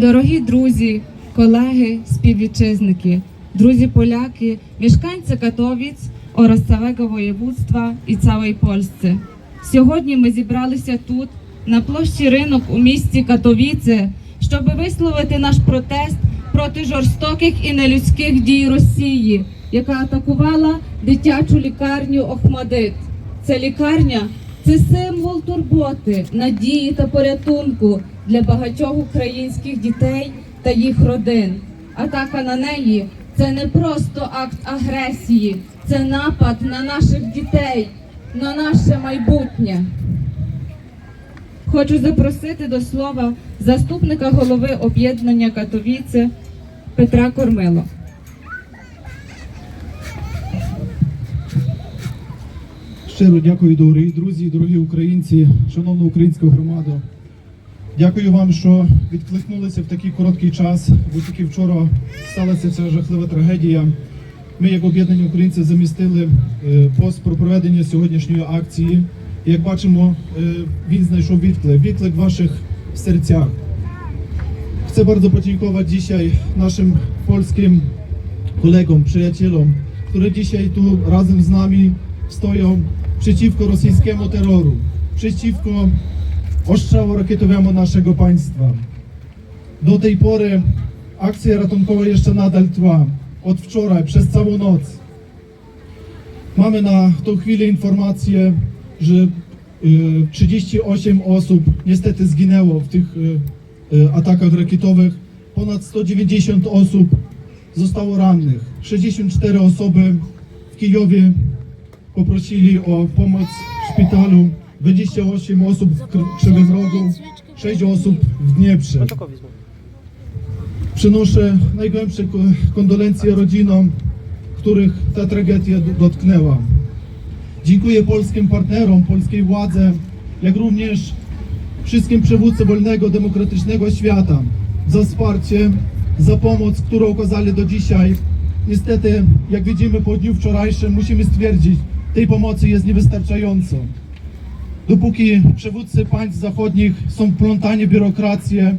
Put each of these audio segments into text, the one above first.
Дорогі друзі, колеги, співвітчизники, друзі поляки, Katowic oraz całego województwa i całej Polsce. Сьогодні ми зібралися тут, на площі ринок у місті Катовіце, щоб висловити наш протест проти жорстоких і нелюдських дій Росії, яка атакувала дитячу лікарню Охмадит. Ця лікарня це символ турботи, надії та порятунку для багатьох українських дітей та їх родин. Атака на неї це не просто акт агресії, це напад на наших дітей, на наше майбутнє. Хочу запросити до слова заступника голови об'єднання Катовіце Петра Кормило. Щиро дякую, дорогі друзі, дорогі українці, шановна українська громада. Дякую вам, що відкликнулися в такий короткий час, бо тільки вчора сталася ця жахлива трагедія. Ми, як об'єднані українці, замістили е, пост про проведення сьогоднішньої акції. І, Як бачимо, е, він знайшов відклик, відклик в ваших sercach. Chcę bardzo podziękować dzisiaj naszym polskim kolegom, przyjacielom, którzy dzisiaj tu razem z nami stoją przeciwko rosyjskiemu terroru, przeciwko ostrzało rakietowemu naszego państwa. Do tej pory akcja ratunkowa jeszcze nadal trwa. Od wczoraj, przez całą noc. Mamy na tą chwilę informację, że y, 38 osób niestety zginęło w tych y, y, atakach rakietowych. Ponad 190 osób zostało rannych. 64 osoby w Kijowie poprosili o pomoc w szpitalu. 28 osób w Kr- Krzywym Rogu, 6 osób w Dnieprze. Przynoszę najgłębsze ko- kondolencje rodzinom, których ta tragedia dotknęła. Dziękuję polskim partnerom, polskiej władzy, jak również wszystkim przywódcom wolnego, demokratycznego świata za wsparcie, za pomoc, którą okazali do dzisiaj. Niestety, jak widzimy po dniu wczorajszym, musimy stwierdzić, tej pomocy jest niewystarczająco. Dopóki przywódcy państw zachodnich są wplątani w biurokrację,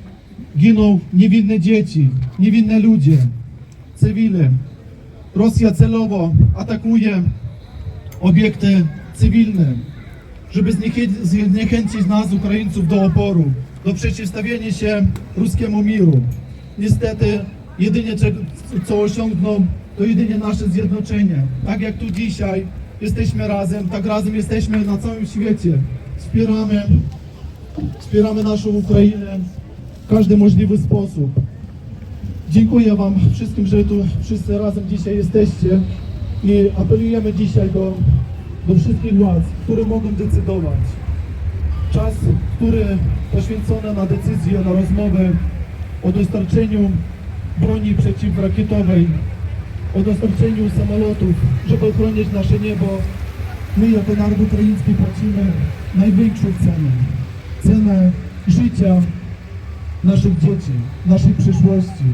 giną niewinne dzieci, niewinne ludzie, cywile. Rosja celowo atakuje obiekty cywilne, żeby zniechę- zniechęcić nas, Ukraińców, do oporu, do przeciwstawienia się ruskiemu miru. Niestety, jedynie co osiągną, to jedynie nasze zjednoczenie. Tak jak tu dzisiaj jesteśmy razem, tak razem jesteśmy na całym świecie. Wspieramy, wspieramy naszą Ukrainę w każdy możliwy sposób. Dziękuję Wam wszystkim, że tu wszyscy razem dzisiaj jesteście i apelujemy dzisiaj do, do wszystkich władz, które mogą decydować. Czas, który poświęcony na decyzję, na rozmowę o dostarczeniu broni przeciwrakietowej, o dostarczeniu samolotów, żeby ochronić nasze niebo, my jako naród ukraiński płacimy największą cenę. Cenę życia naszych dzieci, naszej przyszłości.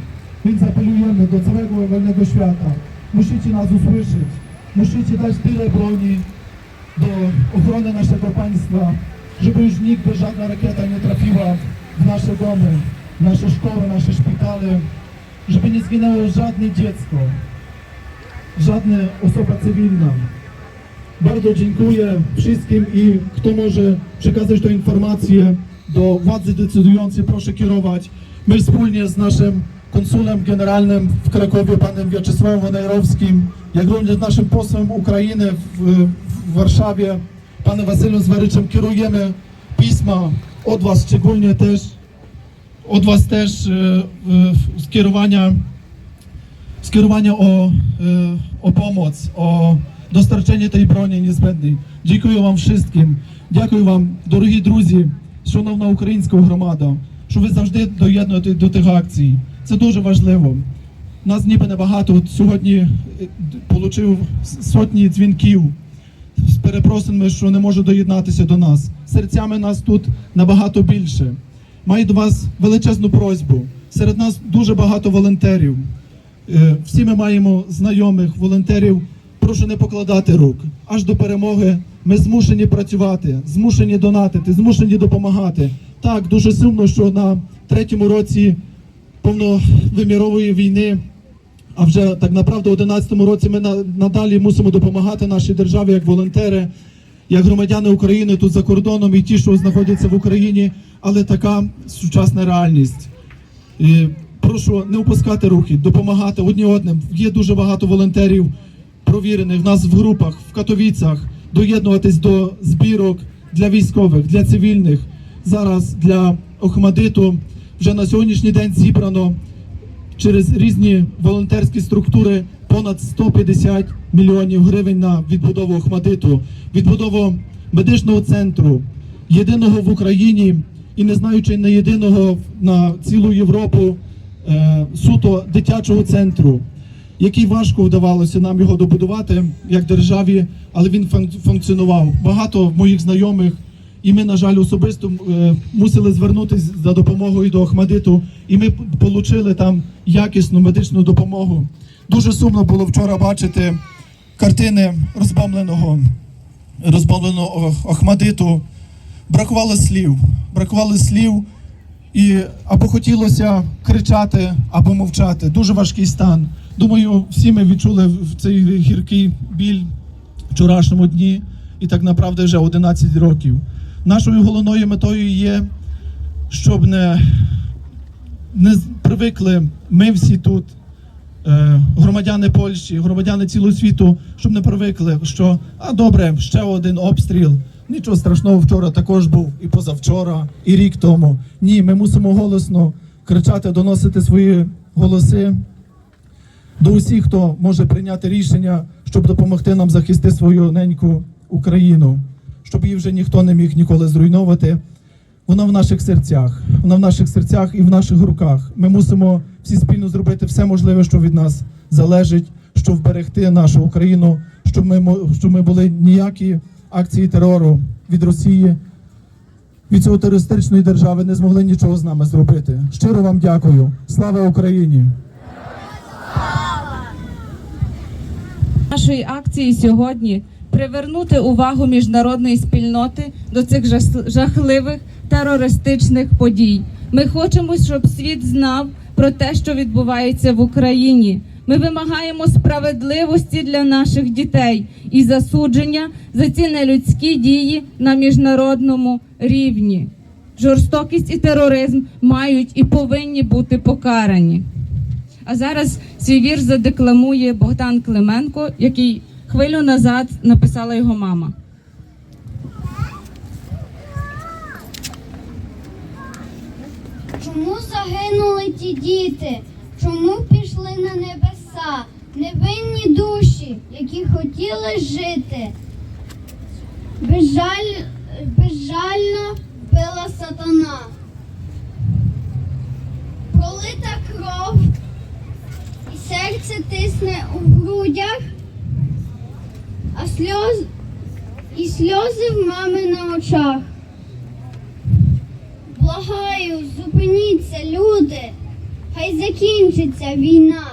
Więc apelujemy do całego wolnego świata. Musicie nas usłyszeć. Musicie dać tyle broni do ochrony naszego państwa, żeby już nigdy żadna rakieta nie trafiła w nasze domy, nasze szkoły, nasze szpitale, żeby nie zginęło żadne dziecko, żadna osoba cywilna. Bardzo dziękuję wszystkim i kto może przekazać tę informację do władzy decydującej, proszę kierować. My wspólnie z naszym konsulem generalnym w Krakowie, panem Wiaczesławem Wanajrowskim, jak również naszym posłem Ukrainy w, w Warszawie, panem Wasylem Zwaryczem, kierujemy pisma od was szczególnie też, od was też e, e, skierowania skierowania o, e, o pomoc, o dostarczenie tej broni niezbędnej. Dziękuję Wam wszystkim. Дякую вам, дорогі друзі, шановна українська громада, що ви завжди доєднуєте до тих акцій. Це дуже важливо. Нас ніби небагато. От сьогодні отримав сотні дзвінків з перепросинами, що не може доєднатися до нас. Серцями нас тут набагато більше. Маю до вас величезну просьбу. Серед нас дуже багато волонтерів. Е, Всі ми маємо знайомих волонтерів. Прошу не покладати рук. Аж до перемоги ми змушені працювати, змушені донатити, змушені допомагати. Так, дуже сумно, що на третьому році повновимірової війни. А вже так направду у 2011 році ми надалі мусимо допомагати нашій державі як волонтери, як громадяни України тут за кордоном і ті, що знаходяться в Україні, але така сучасна реальність. І прошу не опускати руки, допомагати одні одним. Є дуже багато волонтерів провірених в нас в групах, в Катовіцях, доєднуватись до збірок для військових, для цивільних. Зараз для Охмадиту вже на сьогоднішній день зібрано через різні волонтерські структури понад 150 мільйонів гривень на відбудову Охмадиту, відбудову медичного центру, єдиного в Україні і не знаючи не єдиного на цілу Європу е, суто дитячого центру, який важко вдавалося нам його добудувати як державі, але він фун- функціонував. Багато моїх знайомих. І ми, на жаль, особисто е, мусили звернутися за допомогою до Охмадиту, і ми отримали там якісну медичну допомогу. Дуже сумно було вчора бачити картини розбомбленого, розбомбленого Охмадиту. Бракувало слів, бракувало слів, і або хотілося кричати, або мовчати. Дуже важкий стан. Думаю, всі ми відчули в цей гіркий біль вчорашньому дні, і так направду вже 11 років. Нашою головною метою є, щоб не, не привикли ми всі тут, е, громадяни Польщі, громадяни цілого світу, щоб не привикли, що а добре, ще один обстріл. Нічого страшного вчора також був і позавчора, і рік тому. Ні, ми мусимо голосно кричати, доносити свої голоси до усіх, хто може прийняти рішення, щоб допомогти нам захистити свою неньку Україну, щоб її вже ніхто не міг ніколи зруйнувати. Вона в наших серцях, вона в наших серцях і в наших руках. Ми мусимо всі спільно зробити все можливе, що від нас залежить, щоб вберегти нашу Україну, щоб ми щоб ми були ніякі акції терору від Росії, від цього терористичної держави не змогли нічого з нами зробити. Щиро вам дякую. Слава Україні! Нашої акції сьогодні привернути увагу міжнародної спільноти до цих жахливих терористичних подій. Ми хочемо, щоб світ знав про те, що відбувається в Україні. Ми вимагаємо справедливості для наших дітей і засудження за ці нелюдські дії на міжнародному рівні. Жорстокість і тероризм мають і повинні бути покарані. А зараз свій вірш задекламує Богдан Клименко, який хвилю назад написала його мама. Чому загинули ті діти? Чому пішли на небеса? Невинні душі, які хотіли жити. Безжаль... Безжально била сатана. Пролита кров, серце тисне у грудях, а сльоз... і сльози в мами на очах. Благаю, зупиніться, люди. Хай закінчиться війна.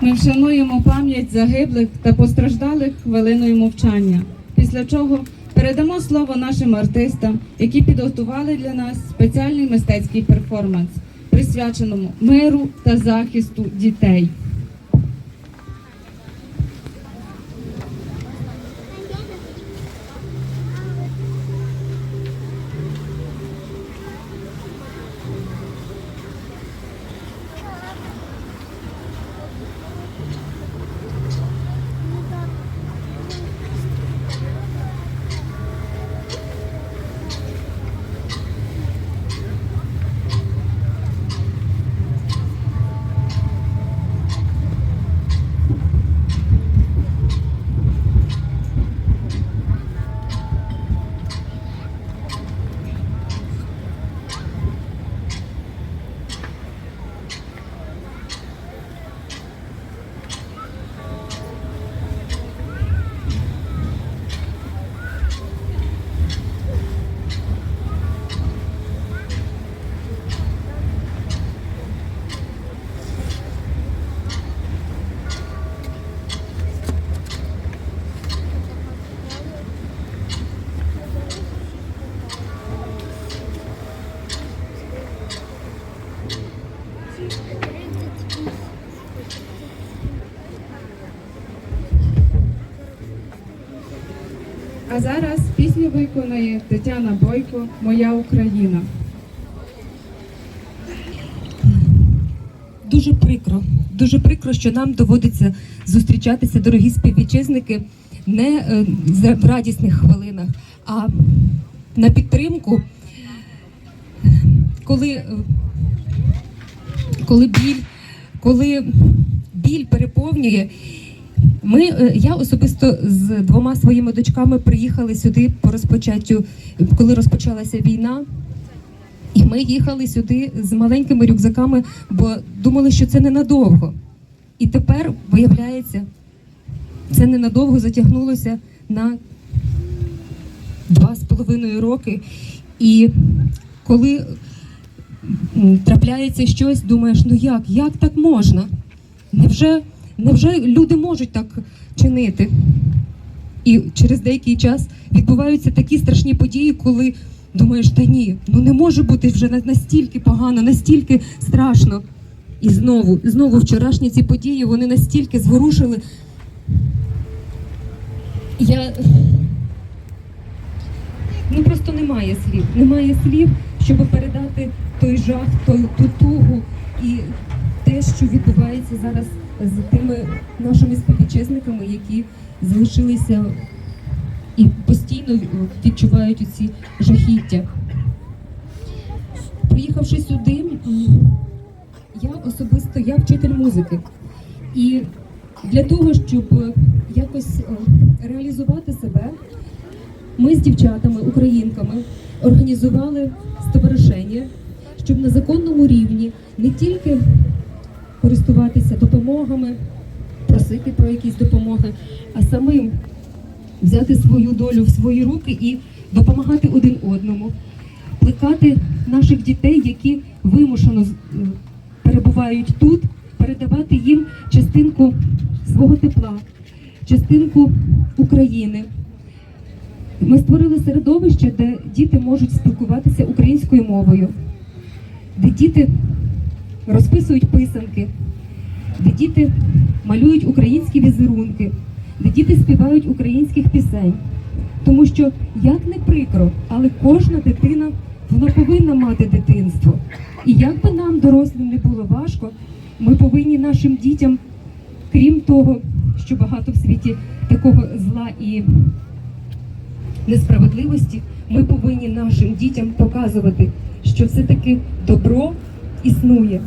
Ми вшануємо пам'ять загиблих та постраждалих хвилиною мовчання. Після чого передамо слово нашим артистам, які підготували для нас спеціальний мистецький перформанс, присвяченому миру та захисту дітей. А зараз пісню виконає Тетяна Бойко Моя Україна. Дуже прикро, дуже прикро, що нам доводиться зустрічатися, дорогі співвітчизники, не е, в радісних хвилинах, а на підтримку, коли, е, коли біль, коли біль переповнює. Ми, е, я особисто з двома своїми дочками приїхали сюди по розпочаттю, коли розпочалася війна. І ми їхали сюди з маленькими рюкзаками, бо думали, що це ненадовго. І тепер, виявляється, це ненадовго затягнулося на два з половиною роки. І коли трапляється щось, думаєш, ну як, як так можна? Невже, невже люди можуть так чинити? І через деякий час відбуваються такі страшні події, коли думаєш, та ні, ну не може бути вже настільки погано, настільки страшно. І знову, знову вчорашні ці події вони настільки зворушили. Я ну просто немає слів. Немає слів, щоб передати той жах, той, ту тугу і те, що відбувається зараз з тими нашими співвітчизниками, які залишилися і постійно відчувають ці жахіття. Приїхавши сюди, я особисто я вчитель музики. І для того, щоб е, якось е, реалізувати себе, ми з дівчатами, українками, організували стоваришення, щоб на законному рівні не тільки користуватися допомогами, просити про якісь допомоги, а самим взяти свою долю в свої руки і допомагати один одному, плекати наших дітей, які вимушено перебувають тут, передавати їм частинку свого тепла, частинку України. Ми створили середовище, де діти можуть спілкуватися українською мовою, де діти розписують писанки, де діти малюють українські візерунки, де діти співають українських пісень. Тому що, як не прикро, але кожна дитина вона повинна мати дитинство. І як би нам, дорослим, не було важко, ми повинні нашим дітям, крім того, що багато в світі такого зла і несправедливості, ми повинні нашим дітям показувати, що все-таки добро існує,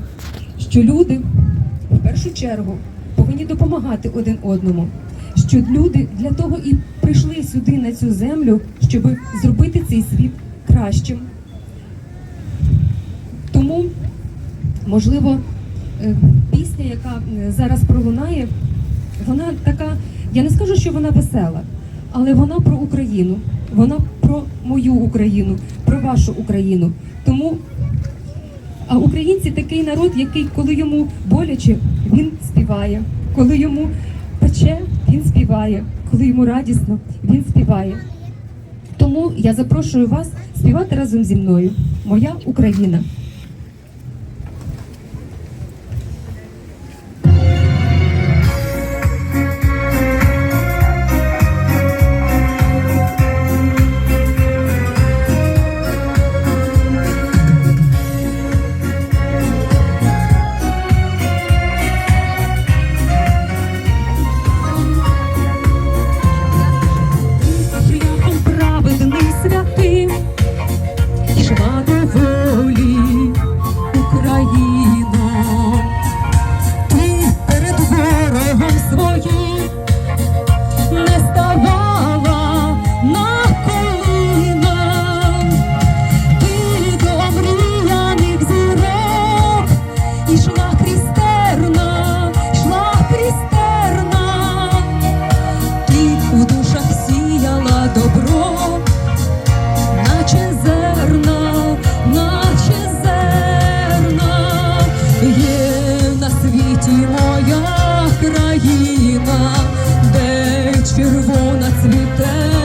що люди в першу чергу повинні допомагати один одному. Що люди для того і прийшли сюди на цю землю, щоб зробити цей світ кращим. Тому, можливо, е, пісня, яка е, зараз пролунає, вона така, я не скажу, що вона весела, але вона про Україну, вона про мою Україну, про вашу Україну. Тому а українці такий народ, який, коли йому боляче, він співає, коли йому пече, він співає, коли йому радісно, він співає. Тому я запрошую вас співати разом зі мною. Моя Україна. Цвіте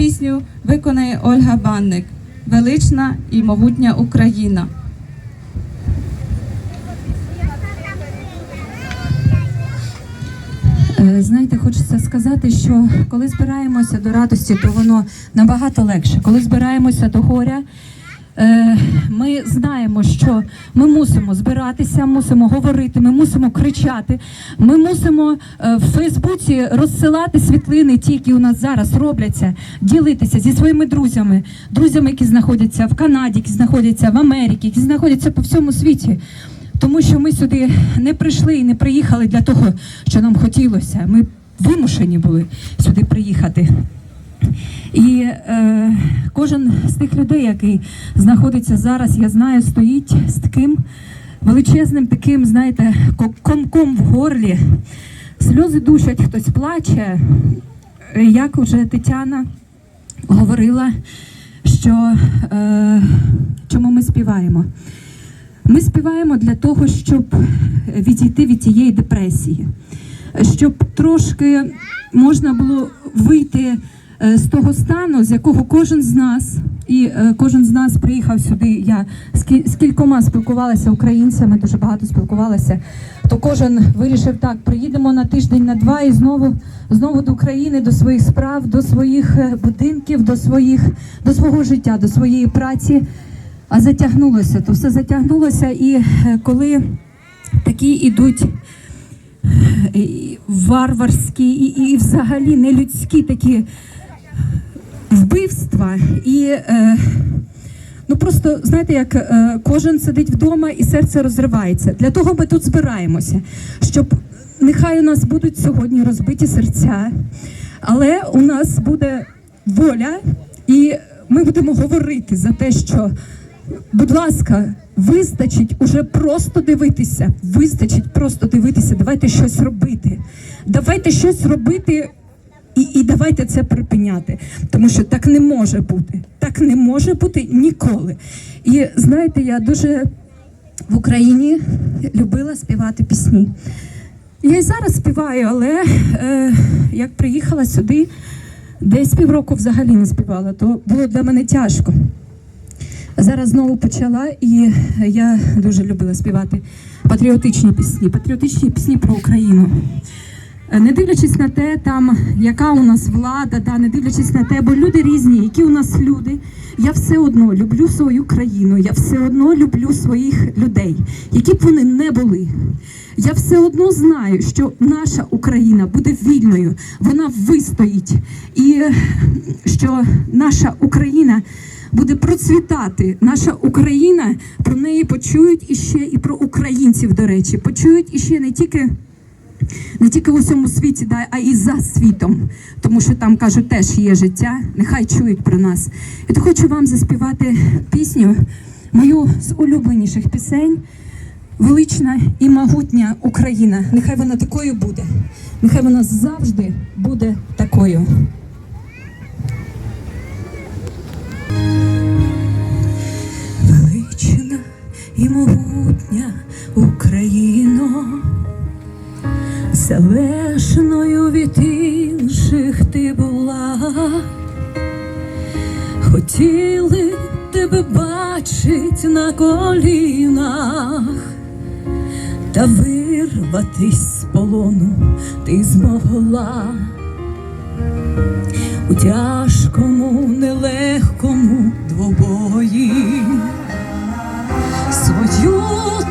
пісню виконає Ольга Банник Велична і могутня Україна. Е, Знаєте, хочеться сказати, що коли збираємося до радості, то воно набагато легше. Коли збираємося до горя, ми знаємо, що ми мусимо збиратися, мусимо говорити, ми мусимо кричати, ми мусимо е, в Фейсбуці розсилати світлини, ті, які у нас зараз робляться, ділитися зі своїми друзями, друзями, які знаходяться в Канаді, які знаходяться в Америці, які знаходяться по всьому світі. Тому що ми сюди не прийшли і не приїхали для того, що нам хотілося. Ми вимушені були сюди приїхати. І е, кожен з тих людей, який знаходиться зараз, я знаю, стоїть з таким величезним, таким, знаєте, комком в горлі. Сльози душать, хтось плаче. Е, Як вже Тетяна говорила, що е, чому ми співаємо. Ми співаємо для того, щоб відійти від тієї депресії, щоб трошки можна було вийти з того стану, з якого кожен з нас, і е, кожен з нас приїхав сюди. Я з кількома спілкувалася українцями, дуже багато спілкувалася. То кожен вирішив так: приїдемо на тиждень, на два і знову знову до України, до своїх справ, до своїх е, будинків, до своїх до свого життя, до своєї праці. А затягнулося, то все затягнулося, і е, коли такі ідуть е, варварські і, і взагалі нелюдські такі вбивства, і е, ну просто знаєте, як е, кожен сидить вдома і серце розривається. Для того ми тут збираємося, щоб нехай у нас будуть сьогодні розбиті серця, але у нас буде воля, і ми будемо говорити за те, що Будь ласка, вистачить уже просто дивитися. Вистачить просто дивитися. Давайте щось робити. Давайте щось робити і, і давайте це припиняти. Тому що так не може бути. Так не може бути ніколи. І знаєте, я дуже в Україні любила співати пісні. Я і зараз співаю, але е, як приїхала сюди, десь півроку взагалі не співала, то було для мене тяжко. Зараз знову почала, і я дуже любила співати патріотичні пісні, патріотичні пісні про Україну. Е, Не дивлячись на те, там яка у нас влада, да, не дивлячись на те, бо люди різні, які у нас люди. Я все одно люблю свою країну, я все одно люблю своїх людей, які б вони не були. Я все одно знаю, що наша Україна буде вільною, вона вистоїть, і е, що наша Україна буде процвітати. Наша Україна про неї почують іще і про українців, до речі, почують іще не тільки не тільки в усьому світі, а і за світом, тому що там кажуть, теж є життя. Нехай чують про нас. І то хочу вам заспівати пісню, мою з улюбленіших пісень. Велична і могутня Україна. Нехай вона такою буде. Нехай вона завжди буде такою. Велична і могутня Україно, залежною від інших ти була, хотіли тебе бачить на колінах, та вирватись з полону ти змогла. У тяжкому, нелегкому двобої. Свою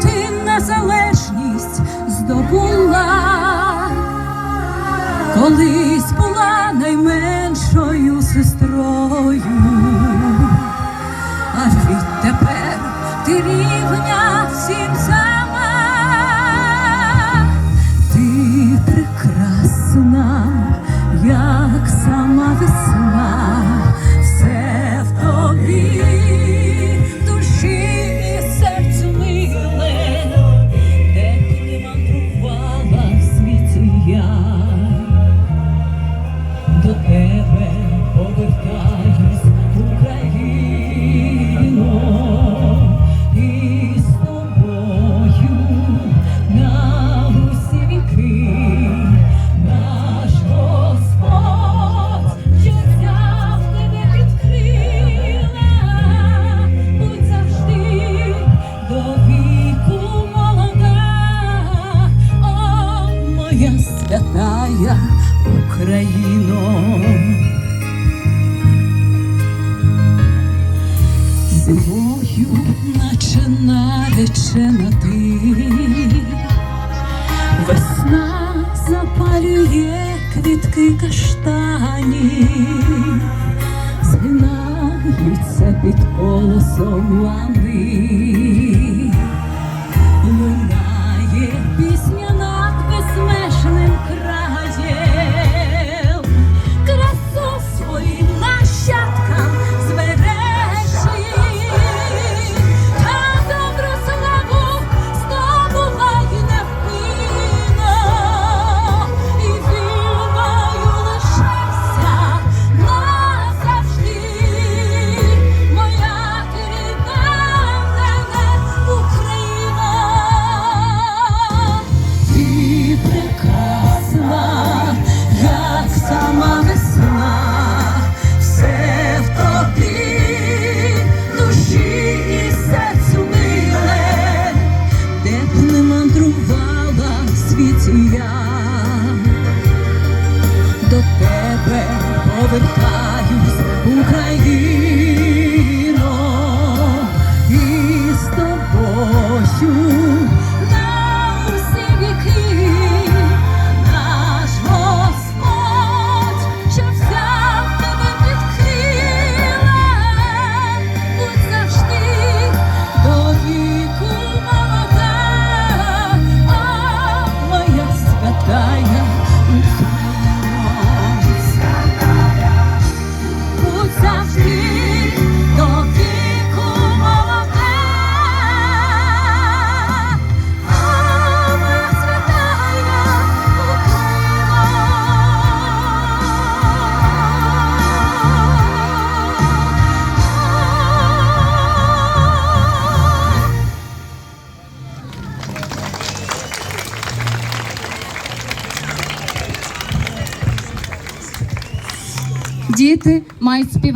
ти незалежність здобула, колись була найменшою сестрою, каштанів, згинаються під колосом лани,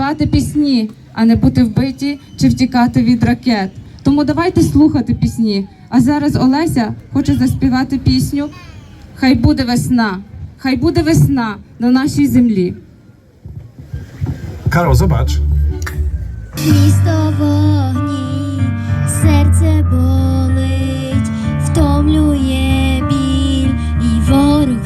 співати пісні, а не бути вбиті чи втікати від ракет. Тому давайте слухати пісні. А зараз Олеся хоче заспівати пісню. Хай буде весна, хай буде весна на нашій землі. Каро, забач. Місто вогні, серце болить, втомлює біль і ворог.